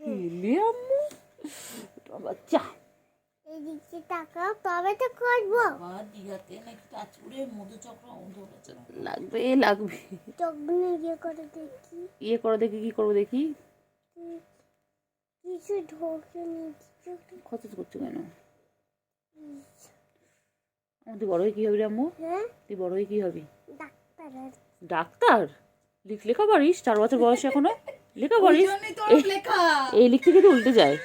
খেলে আম্মু? বাচ্চা এদিকে তাকাও তবে তো করব বাবা দীঘাতে নাকি কাচুরে মধুচক্র ধরেছে লাগবে লাগবে চোখগুলো ইয়ে করে দেখি ইয়ে করো দেখি কি করব দেখি? কিছু ঢোকে নি কত করছ কেন? আমাদের বড় হয়ে কি হবি রে আম্মু? হ্যাঁ? তুই বড় হয়ে কি হবি? ডাক্তার। ডাক্তার? লিখ লেখা পারিস? চার বছর বয়স এখনও? লেখা করিস? এই লিখ থেকে তো উল্টে যায়।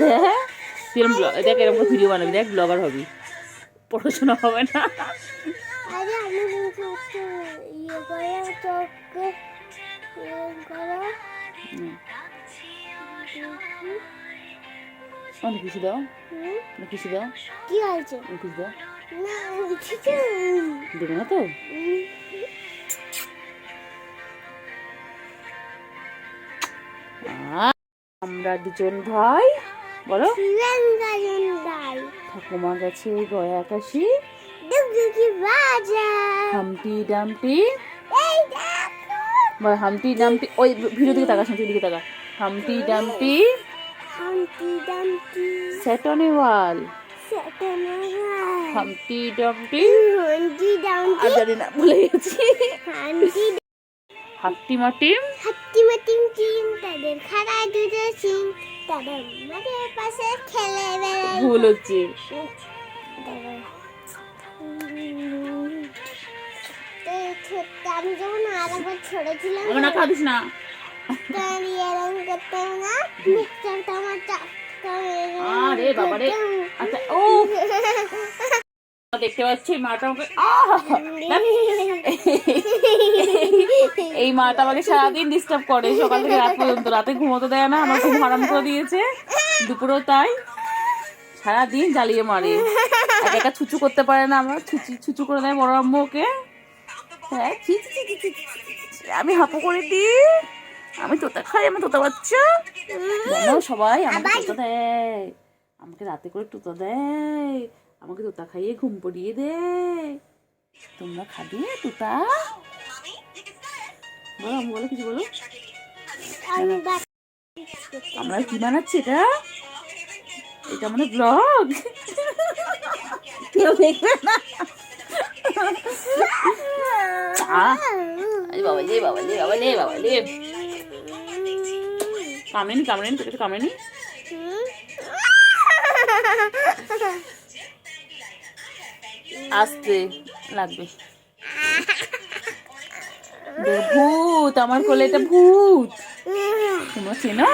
হ্যাঁ? তুই দেখ এরকম ভিডিও বানাবি দেখ ব্লগার হবি। পড়াশোনা হবে না। অনেক কিছু দাও। কিছু দাও। কি দাও। দেবে না তো? আমরা দুজন ভাই বলো। ঠাকুমার কাছে গয়া বাজার হামটি ডামটি। হামটি ডামটি। ওই ভিডিও দিকে তাকা শান্তি দিকে তাকা। হামটি ডামটি। হামটি ডামটি। ওয়াল। হামটি ডামটি। হামটি আর ডামটি। জানি না ভুলে গেছি। হামটি হাট্টি মাটিম হাত্তি মাতিম টিম তাদের খাড়ায় দুটো সিং তারা আমাদের পাশে খেলে বেড়ায়। ভুল হচ্ছে। আমি যখন আরেকবার ছোট ছিলাম আমার না খাওয়া দিস না। তখন এরকম করতাম না মিক্সারটা আমার চাপটা আরে বাবারে আচ্ছা ও! দেখতে পাচ্ছি মাটা আমাকে এই মাটা আমাকে সারাদিন ডিস্টার্ব করে সকাল থেকে রাত পর্যন্ত। রাতে ঘুমোতে দেয় না আমার খুব হারাম করে দিয়েছে। দুপুরেও তাই। সারাদিন জ্বালিয়ে মারে। একা ছুচু করতে পারে না আমার। ছুচি ছুচু করে দেয় বড় আম্মু ওকে। হ্যাঁ আমি হাঁপু করে দিই। আমি তোতা খাই আমি তোতা বাচ্চা। সবাই আমাকে তোতা দেয়। আমাকে রাতে করে তোতা দেয়। আমাকে তোতা খাইয়ে ঘুম পড়িয়ে দেয় তোমরা খাবে তোতা। বলো আমি বলো কিছু বলো। আমরা কি বানাচ্ছি এটা? এটা মানে ব্লগ কেউ দেখবে না। বাবা লে বাবা লে বাবা লে বাবা লে কামড়েনি কামড়েনি তোকে তো কামড়েনি আসতে লাগবে। ভূত আমার কোলে এটা ভূত। তোমরা চেনো?